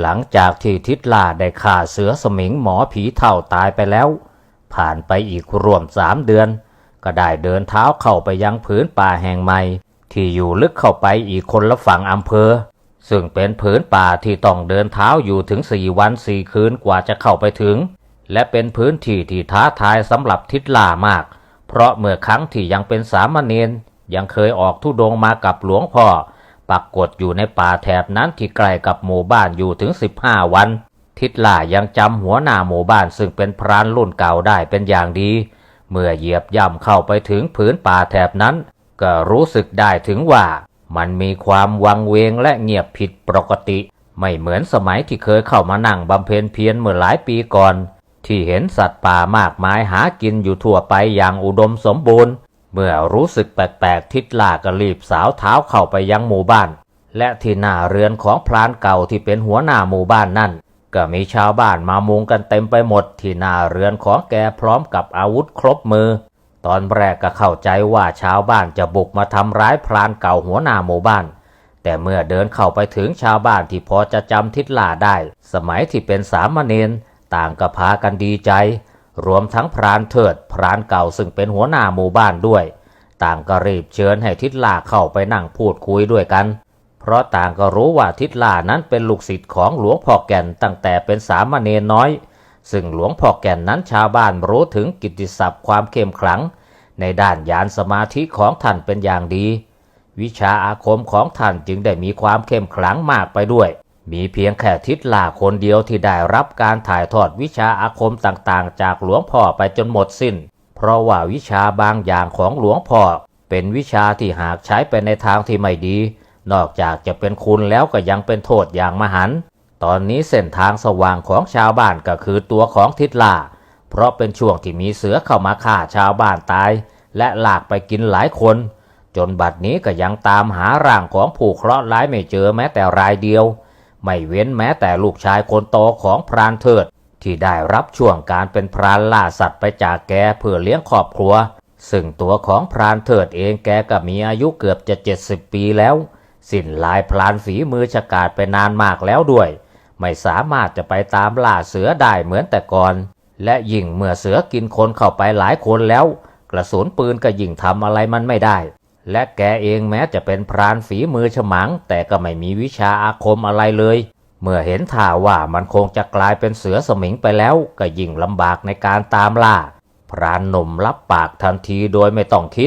หลังจากที่ทิศลาได้ฆ่าเสือสมิงหมอผีเท่าตายไปแล้ว ผ่านไปอีกรวมสามเดือน ก็ได้เดินเท้าเข้าไปยังผืนป่าแห่งใหม่ ที่อยู่ลึกเข้าไปอีกคนละฝั่งอำเภอ ซึ่งเป็นผืนป่าที่ต้องเดินเท้าอยู่ถึงสี่วันสี่คืนกว่าจะเข้าไปถึง และเป็นพื้นที่ที่ท้าทายสำหรับทิศลามาก เพราะเมื่อครั้งที่ยังเป็นสามเณรยังเคยออกทุดงมากับหลวงพ่อ ปรากฏอยู่ในป่าแถบนั้นที่ใกล้กับหมู่บ้านอยู่ถึง 15 วัน ทิศล่ายังจำหัวหน้าหมู่บ้านซึ่งเป็นพรานรุ่นเก่าได้เป็นอย่างดี เมื่อเหยียบย่ำเข้าไปถึงผืนป่าแถบนั้น ก็รู้สึกได้ถึงว่ามันมีความวังเวงและเงียบผิดปกติ ไม่เหมือนสมัยที่เคยเข้ามานั่งบำเพ็ญเพียรเมื่อหลายปีก่อน ที่เห็นสัตว์ป่ามากมายหากินอยู่ทั่วไปอย่างอุดมสมบูรณ์ มื่อรู้สึกแปลกๆทิศลาก็รีบสาวเท้าเข้าไปยังหมู่บ้าน และที่หน้าเรือนของพรานเก่าที่เป็นหัวหน้าหมู่บ้านนั่น ก็มีชาวบ้านมามุงกันเต็มไปหมดที่หน้าเรือนของแกพร้อมกับอาวุธครบมือ ตอนแรกก็เข้าใจว่าชาวบ้านจะบุกมาทำร้ายพรานเก่าหัวหน้าหมู่บ้าน แต่เมื่อเดินเข้าไปถึงชาวบ้านที่พอจะจำทิศลาได้ สมัยที่เป็นสามเณรต่างก็พากันดีใจ รวมทั้งพรานเถิดพรานเก่าซึ่งเป็นหัวหน้าหมู่บ้านด้วย ต่างก็รีบเชิญให้ทิศลาเข้าไปนั่งพูดคุยด้วยกัน เพราะต่างก็รู้ว่าทิศลานั้นเป็นลูกศิษย์ของหลวงพ่อแก่นตั้งแต่เป็นสามเณรน้อย ซึ่งหลวงพ่อแก่นนั้นชาวบ้านรู้ถึงกิตติศัพท์ความเข้มขลัง ในด้านญาณสมาธิของท่านเป็นอย่างดี วิชาอาคมของท่านจึงได้มีความเข้มขลังมากไปด้วย มีเพียงแค่ทิศลาคนเดียวที่ได้รับการถ่ายทอดวิชาอาคมต่างๆ จากหลวงพ่อไปจนหมดสิ้น เพราะว่าวิชาบางอย่างของหลวงพ่อ เป็นวิชาที่หากใช้ไปในทางที่ไม่ดี นอกจากจะเป็นคุณแล้วก็ยังเป็นโทษอย่างมหันต์ตอนนี้เส้นทางสว่างของชาวบ้านก็คือตัวของทิศลา เพราะเป็นช่วงที่มีเสือเข้ามาฆ่าชาวบ้านตาย และหลากไปกินหลายคน จนบัดนี้ก็ยังตามหาร่างของผู้เคราะห์ร้ายไม่เจอแม้แต่รายเดียว ไม่เว้นแม้แต่ลูกชายคนโตของพรานเทิด ที่ได้รับช่วงการเป็นพรานล่าสัตว์ไปจากแกเพื่อเลี้ยงครอบครัว ซึ่งตัวของพรานเทิดเองแกก็มีอายุเกือบจะ 70 ปีแล้ว สิ้นลายพรานฝีมือฉกาจไปนานมากแล้วด้วย ไม่สามารถจะไปตามล่าเสือได้เหมือนแต่ก่อน และยิ่งเมื่อเสือกินคนเข้าไปหลายคนแล้ว กระสุนปืนก็ยิ่งทำอะไรมันไม่ได้ และแกเองแม้จะเป็นพรานฝีมือฉมัง แต่ก็ไม่มีวิชาอาคมอะไรเลย เมื่อเห็นท่าว่ามันคงจะกลายเป็นเสือสมิงไปแล้ว ก็ยิ่งลำบากในการตามล่า พรานหนุ่มรับปากทันทีโดยไม่ต้องคิด